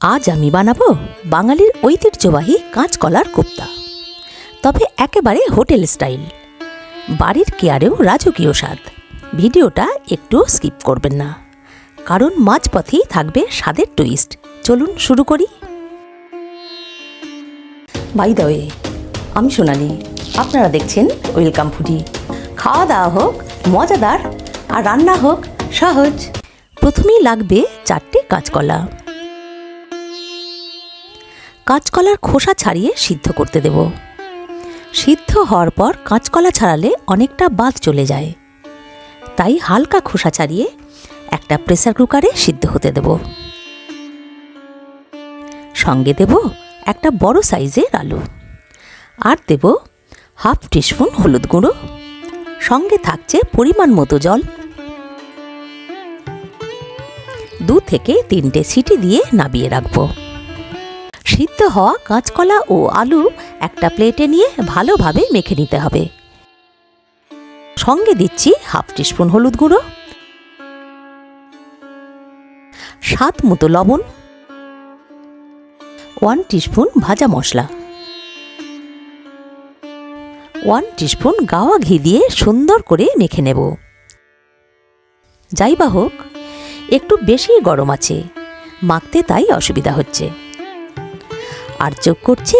আজ আমি বানাবো বাঙালির ঐতিহ্যবাহী কাঁচকলার কোপ্তা। তবে একেবারে হোটেল স্টাইল। বাড়ির কেয়ারেও রাজকীয় স্বাদ। ভিডিওটা একটু স্কিপ করবেন না। কারণ মাঝপথেই থাকবে স্বাদের টুইস্ট চলুন শুরু করি। বাই ওয়ে আমি সোনালি। আপনারা দেখছেন ওয়েলকাম ফুডি। খাওয়া দাওয়া হোক, মজাদার আর রান্না হোক, সহজ। প্রথমেই লাগবে চারটে কাঁচকলা। কাঁচকলার খোসা ছাড়িয়ে সিদ্ধ করতে দেব। সিদ্ধ হওয়ার পর কাঁচকলা ছাড়ালে অনেকটা বাদ চলে যায়। তাই হালকা খোসা ছাড়িয়ে একটা প্রেসার কুকারে সিদ্ধ হতে দেব। সঙ্গে দেব একটা বড় সাইজের আলু। আর দেব হাফ টিস্পুন হলুদ গুঁড়ো। সঙ্গে থাকছে পরিমাণ মতো জল। দু থেকে তিনটে সিটি দিয়ে নাবিয়ে রাখব। সিদ্ধ হওয়া কাঁচকলা ও আলু একটা প্লেটে নিয়ে ভালোভাবে মেখে নিতে হবে। সঙ্গে দিচ্ছি হাফ টিস্পুন হলুদ গুঁড়ো। স্বাদ মতো লবণ। ওয়ান টিস্পুন ভাজা মশলা। ওয়ান টিস্পুন গাওয়া ঘি দিয়ে সুন্দর করে মেখে নেব। যাই বা হোক, একটু বেশি গরম আছে, মাখতে তাই অসুবিধা হচ্ছে। আর যোগ করছি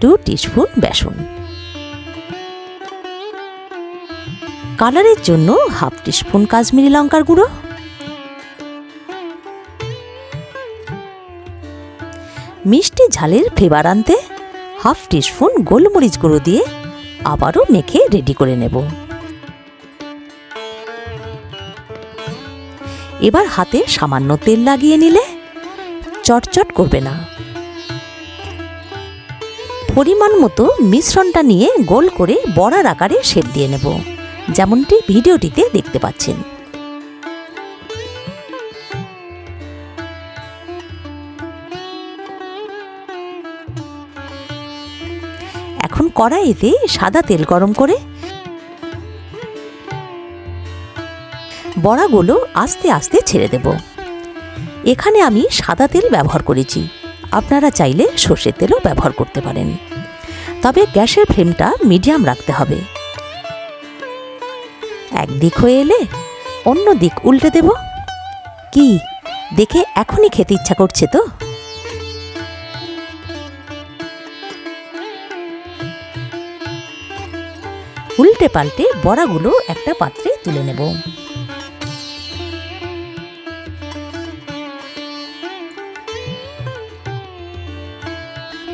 টু টিস্পুন বেসন। কালারের জন্য হাফ টিস্পুন কাশ্মীরি লঙ্কার গুঁড়ো। মিষ্টি ঝালের ফ্লেভার আনতে হাফ টিস্পুন গোলমরিচ গুঁড়ো দিয়ে আবারও মেখে রেডি করে নেব। এবার হাতে সামান্য তেল লাগিয়ে নিলে চটচট করবে না। পরিমাণ মতো মিশ্রণটা নিয়ে গোল করে বড়ার আকারে শেপ দিয়ে নেব। যেমনটি ভিডিওটিতে দেখতে পাচ্ছেন। এখন কড়াইতে সাদা তেল গরম করে বড়াগুলো আস্তে আস্তে ছেড়ে দেব। এখানে আমি সাদা তেল ব্যবহার করেছি। আপনারা চাইলে সর্ষের তেলও ব্যবহার করতে পারেন। তবে গ্যাসের ফ্লেমটা মিডিয়াম রাখতে হবে। একদিক হয়ে এলে অন্য দিক উল্টে দেব। কি? দেখে এখনই খেতে ইচ্ছা করছে তো? উল্টে পাল্টে বড়াগুলো একটা পাত্রে তুলে নেব।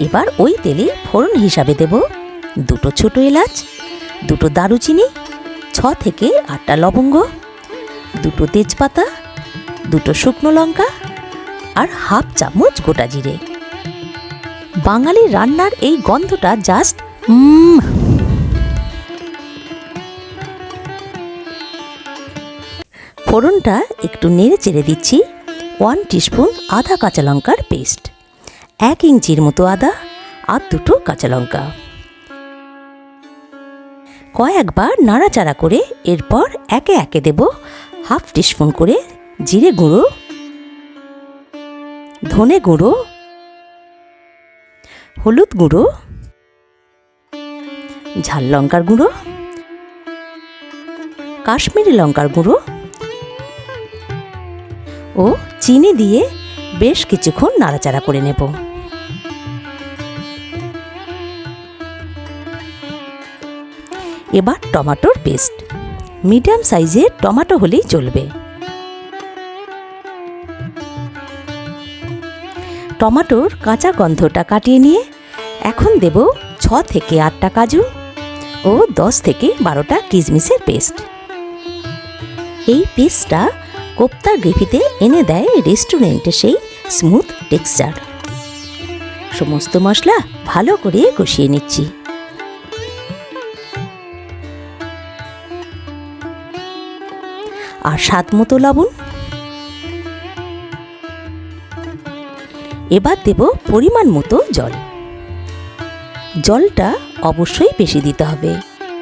এবার ওই তেলে ফোড়ন হিসাবে দেব দুটো ছোট এলাচ, দুটো দারুচিনি, ছ থেকে আটটা লবঙ্গ, দুটো তেজপাতা, দুটো শুকনো লঙ্কা আর হাফ চামচ গোটা জিরে। বাঙালি রান্নার এই গন্ধটা জাস্ট ফোড়নটা একটু নেড়ে চেড়ে দিচ্ছি, ওয়ান টিস্পুন আধা কাঁচা লঙ্কার পেস্ট। এক ইঞ্চির মতো আদা আর দুটো কাঁচা লঙ্কা। কয়েকবার নাড়াচাড়া করে এরপর একে একে দেব হাফ টিস্পুন করে জিরে গুঁড়ো, ধনে গুঁড়ো, হলুদ গুঁড়ো, ঝাল লঙ্কার গুঁড়ো, কাশ্মীরি লঙ্কার গুঁড়ো ও চিনি দিয়ে বেশ কিছুক্ষণ নাড়াচাড়া করে নেব। এবার টমাটোর পেস্ট। মিডিয়াম সাইজের টমাটো হলেই চলবে। টমাটোর কাঁচা গন্ধটা কাটিয়ে নিয়ে এখন দেব ছ থেকে আটটা কাজু ও দশ থেকে বারোটা কিশমিশের পেস্ট। এই পেস্টটা কোপ্তার গ্রেভিতে এনে দেয় রেস্টুরেন্টে সেই স্মুথ টেক্সচার। সমস্ত মশলা ভালো করে কষিয়ে নিচ্ছি। আর স্বাদ মতো লবণ। এবার দেব পরিমাণ মতো জল। জলটা অবশ্যই বেশি দিতে হবে,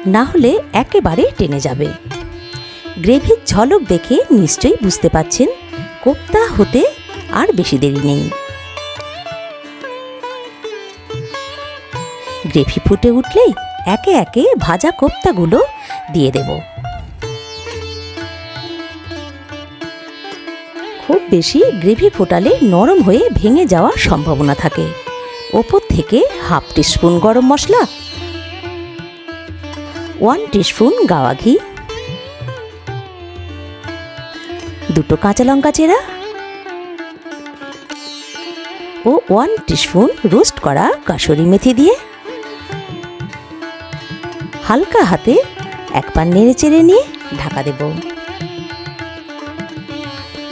না হলে একেবারে টেনে যাবে। গ্রেভির ঝলক দেখে নিশ্চয়ই বুঝতে পাচ্ছেন কোপ্তা হতে আর বেশি দেরি নেই। গ্রেভি ফুটে উঠলেই একে একে ভাজা কোপ্তাগুলো দিয়ে দেব। খুব বেশি গ্রেভি ফোটালে নরম হয়ে ভেঙে যাওয়ার সম্ভাবনা থাকে। ওপর থেকে হাফ টিস্পুন গরম মশলা, ওয়ান টিস্পুন গাওয়া ঘি দুটো কাঁচা লঙ্কা চেরা ও ওয়ান টিস্পুন রোস্ট করা কাসুরি মেথি দিয়ে। হালকা হাতে এক পান নেড়ে চেড়ে নিয়ে ঢাকা দেব।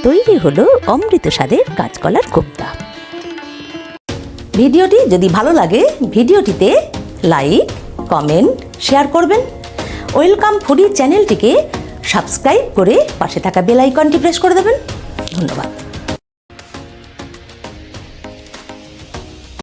তৈরি হলো অমৃত স্বাদের কাঁচকলার কোপ্তা। ভিডিওটি যদি ভালো লাগে, ভিডিওটিতে লাইক কমেন্ট শেয়ার করবেন। ওয়েলকাম ফুডি চ্যানেলটিকে সাবস্ক্রাইব করে পাশে থাকা বেল আইকনটি প্রেস করে দেবেন। ধন্যবাদ।